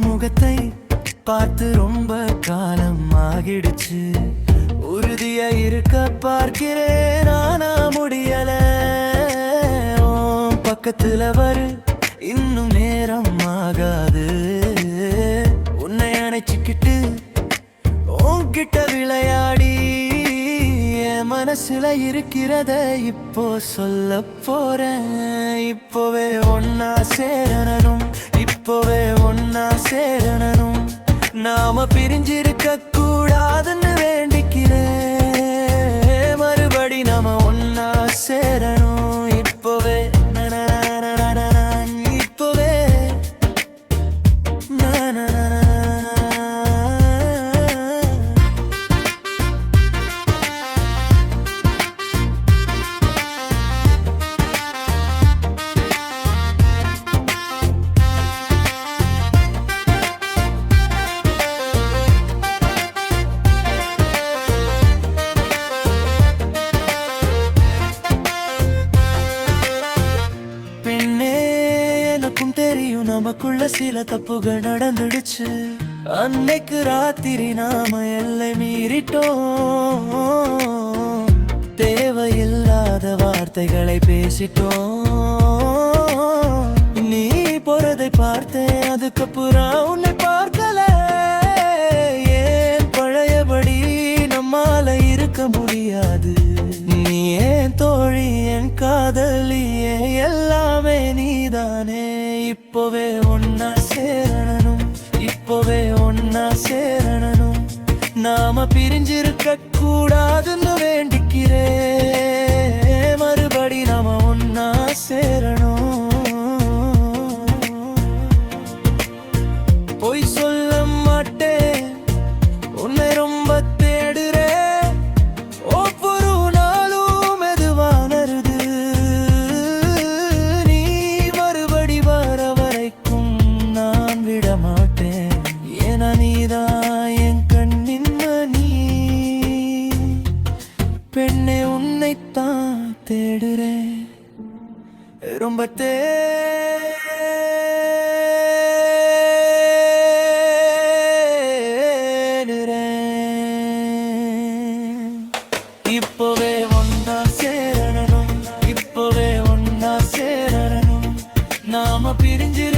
முகத்தை பார்த்து ரொம்ப காலம் ஆகிடுச்சு. உறுதியா இருக்க பார்க்கிறேன் ஆனா முடியல. பக்கத்துல வரு. ஆகாது. உன்னை அணைச்சிக்கிட்டு உன்கிட்ட விளையாடி என் மனசுல இருக்கிறத இப்போ சொல்ல போறேன். இப்போவே ஒன்னா சேரணும் இப்போவே ஒன்னா சேரணும். நாம பிரிஞ்சிருக்க நமக்குள்ள சில தப்புகள் நடந்துடுச்சு. அன்னைக்கு ராத்திரி நாம எல்லை மீறிட்டோம். தேவையில்லாத வார்த்தைகளை பேசிட்டோம். நீ போறதை பார்த்தேன் அதுக்கப்புறம் உன்னை பார்க்கல. ஏன் பழையபடி நம்மால இருக்க முடியாது? நீ ஏன் தோழி என் காதலியே எல்லாமே நீதானே? இப்போவே ஒன்னா சேரணும் இப்போவே ஒன்னா சேரணும். நாம பிரிஞ்சிருக்க கூடாதுன்னு வேண்டிக்கிறேன். மறுபடி பெண்ணே உன்னைத்தான் தேடுறேன். ரொம்ப தேடுறேன். இப்போவே ஒன்னா சேரணும் இப்போவே ஒன்னா சேரணும். நாம பிரிஞ்சிருக்க